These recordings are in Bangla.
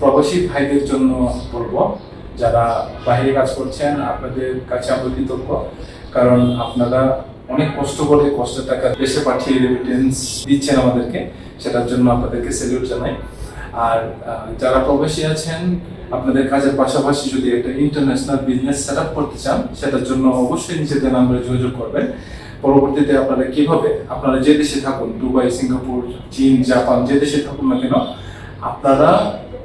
প্রবাসী ভাইদের জন্য বলব, যারা বাইরে কাজ করছেন, আপনাদের কাছে আমরা কৃতজ্ঞ। কারণ আপনারা অনেক কষ্ট করে কষ্টের টাকা দেশে পাঠিয়ে রেমিটেন্স দিচ্ছেন আমাদেরকে, সেটার জন্য আপনাদেরকে স্যালিউট জানাই। আর যারা প্রবাসী আছেন, আপনাদের কাজের পাশাপাশি যদি একটা ইন্টারন্যাশনাল বিজনেস সেট করতে চান, সেটার জন্য অবশ্যই নিজেদের নাম্বারে যোগাযোগ করবেন। পরবর্তীতে আপনারা কীভাবে, আপনারা যে দেশে থাকুন, দুবাই, সিঙ্গাপুর, চীন, জাপান, যে দেশে থাকুন না কেন, আপনারা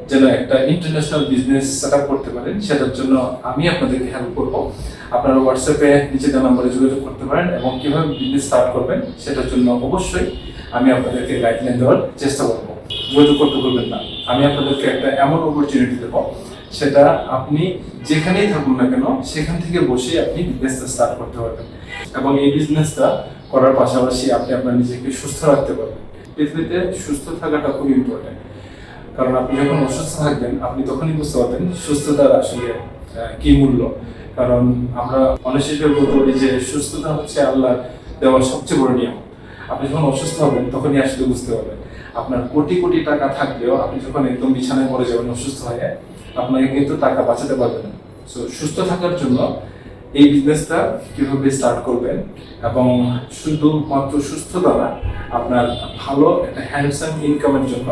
যেন একটা ইন্টারন্যাশনাল বিজনেস সেট করতে পারেন, সেটার জন্য আমি আপনাদেরকে হেল্প করব। আপনারা হোয়াটসঅ্যাপে নিজেদের নাম্বারে যোগাযোগ করতে পারেন এবং কীভাবে বিজনেস স্টার্ট করবেন, সেটার জন্য অবশ্যই আমি আপনাদেরকে গাইডলাইন দেওয়ার চেষ্টা করব। যোগাযোগ করতে বলবেন না। আমি আপনাদেরকে একটা এমন অপরচুনিটি দেবো, সেটা আপনি যেখানেই থাকুন না কেন, সেখান থেকে বসে আপনি বিজনেসটা স্টার্ট করতে পারবেন। এবং এই বিজনেসটা করার পাশাপাশি আপনি আপনার নিজেকে সুস্থ রাখতে পারবেন। পৃথিবীতে সুস্থ থাকাটা খুব ইম্পর্টেন্ট কারণ আপনি যখন অসুস্থ থাকবেন, আপনি তখনই বুঝতে পারবেন সুস্থতার আসলে কি মূল্য। কারণ আমরা অনেক বলতে পারি যে সুস্থতা হচ্ছে আল্লাহ দেওয়ার সবচেয়ে বড় নিয়ম। আপনি যখন অসুস্থ হবেন, তখনই আসলে বুঝতে পারবেন। আপনার কোটি কোটি টাকা থাকলেও আপনি যখন একদম বিছানায় পড়ে যাবেন, অসুস্থ হয়ে, আপনাকে কিন্তু টাকা বাঁচাতে পারবেন না। সো সুস্থ থাকার জন্য এই বিজনেসটা কীভাবে স্টার্ট করবেন এবং শুধুমাত্র সুস্থতা না, আপনার ভালো একটা হ্যান্ডসাম ইনকামের জন্য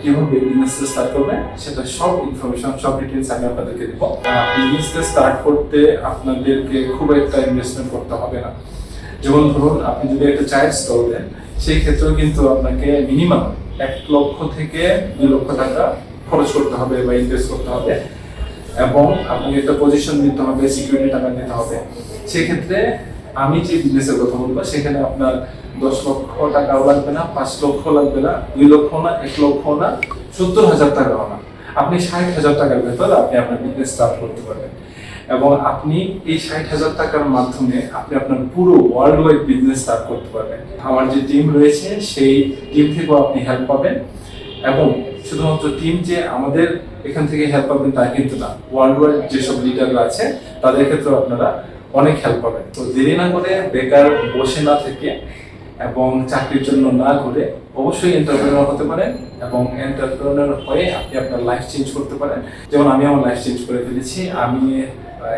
কীভাবে বিজনেসটা স্টার্ট করবেন সেটা সব ইনফরমেশন সব ডিটেলস আমি আপনাদেরকে দেবো। বিজনেসটা স্টার্ট করতে আপনাদেরকে খুব একটা ইনভেস্টমেন্ট করতে হবে না। যেমন ধরুন, আপনি যদি একটা চায়ের স্টল দেন, সেই ক্ষেত্রেও কিন্তু আপনাকে মিনিমাম এক লক্ষ থেকে দুই লক্ষ টাকা খরচ করতে হবে বা ইনভেস্ট করতে হবে। এবং আপনাকে একটা পজিশন নিতে হবে সিকিউরিটি টাকা নিতে হবে। সেক্ষেত্রে আমি যে বিজনেসের কথা বলব, সেখানে আপনার দশ লক্ষ টাকাও লাগবে না, পাঁচ লক্ষ লাগবে না, দুই লক্ষ না, এক লক্ষ না, সত্তর হাজার টাকাও না। আপনি ষাট হাজার টাকার ভেতর আপনি আপনার বিজনেস স্টার্ট করতে পারবেন। এবং আপনি এই ষাট হাজার টাকার মাধ্যমে আপনি আপনার পুরো ওয়ার্ল্ড ওয়াইড বিজনেস স্টার্ট করতে পারবেন। আমার যে টিম রয়েছে, সেই টিম থেকেও আপনি হেল্প পাবেন। এবং শুধুমাত্র টিম যে আমাদের এখান থেকে হেল্প পাবেন তা কিন্তু না। ওয়ার্ল্ড ওয়াইড যেসব লিডাররা আছে, তাদের ক্ষেত্রেও আপনারা অনেক হেল্প পাবেন। তো দেরি না করে বেকার বসে না থেকে এবং চাকরির জন্য না ঘুরে অবশ্যই এন্টারপ্রেনার হতে পারেন এবং এন্টারপ্রেনার হয়ে আপনি আপনার লাইফ চেঞ্জ করতে পারেন। যেমন আমি আমার লাইফ চেঞ্জ করে ফেলেছি। আমি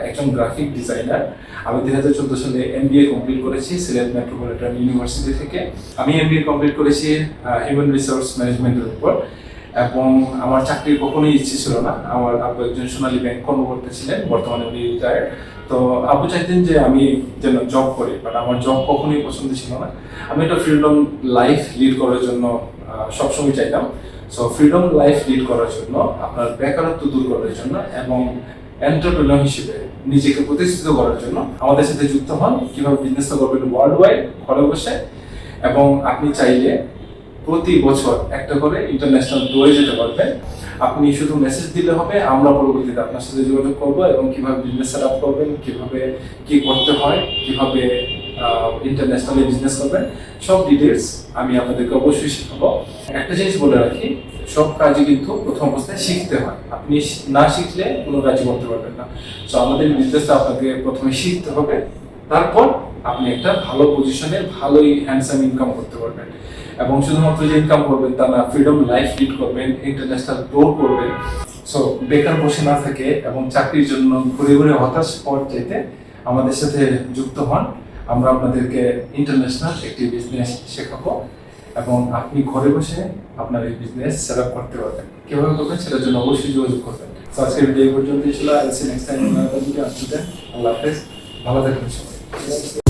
একজন গ্রাফিক ডিজাইনার আমি দুই হাজার চোদ্দ সালে এম বি এ কমপ্লিট করেছি সিলেট মেট্রোপলিটন ইউনিভার্সিটি থেকে। আমি এম বি এ কমপ্লিট করেছি হিউম্যান রিসোর্স ম্যানেজমেন্টের উপর। এবং আমার চাকরির কখনোই ইচ্ছে ছিল না। আমার আব্বু একজন সোনালী ব্যাংক কর্মকর্তা ছিলেন, বর্তমানে উনি রিটায়ার্ড তো আব্বু চাইতেন যে আমি যেন জব করি বাট আমার জব কখনোই পছন্দ ছিল না। আমি একটা ফ্রিডম লাইফ লিড করার জন্য সবসময় চাইতাম। সো ফ্রিডম লাইফ লিড করার জন্য, আপনার বেকারত্ব দূর করার জন্য এবং এন্টারপ্রেনার হিসেবে নিজেকে প্রতিষ্ঠিত করার জন্য আমাদের সাথে যুক্ত হন। কীভাবে বিজনেসটা করবেন ওয়ার্ল্ড ওয়াইড ঘরে বসে এবং আপনি চাইলে প্রতি বছর একটা করে ইন্টারন্যাশনাল ট্যুরে যেতে পারবেন। আপনি শুধু মেসেজ দিলে হবে, আমরা পরবর্তীতে আপনার সাথে যোগাযোগ করব এবং কীভাবে বিজনেস সেট আপ করবেন, কীভাবে কি করতে হয়, কীভাবে ইন্টারন্যাশনালি বিজনেস করবেন, সব ডিটেলস আমি আপনাদেরকে অবশ্যই শেখাবো। একটা জিনিস বলে রাখি, সব কাজই কিন্তু প্রথম অবস্থায় শিখতে হয়। আপনি না শিখলে কোনো কাজই করতে পারবেন না। তো আমাদের বিজনেসটা আপনাকে প্রথমে শিখতে হবে। তারপর আপনি একটা ভালো পজিশনে ভালোই হ্যান্ডসাম ইনকাম করতে পারবেন। এবং শুধুমাত্র যে ইনকাম করবেন তা না ফ্রিডম লাইফ লিড করবেন ইন্টারন্যাশনাল গ্রো করবেন। সো বেকার বসে না থাকে এবং চাকরির জন্য ঘুরে ঘুরে হতাশ হওয়ার চাইতে আমাদের সাথে যুক্ত হন। আমরা আপনাদেরকে ইন্টারন্যাশনাল একটি বিজনেস শেখাবো এবং আপনি ঘরে বসে আপনার এই বিজনেস সেট আপ করতে পারবেন। কীভাবে করবেন সেটার জন্য অবশ্যই যোগাযোগ করবেন। আজকের ভিডিও পর্যন্ত ছিল। আইসি নেক্সট টাইম আসতে আল্লাহ হাফেজ। ভালো থাকবেন সবাই।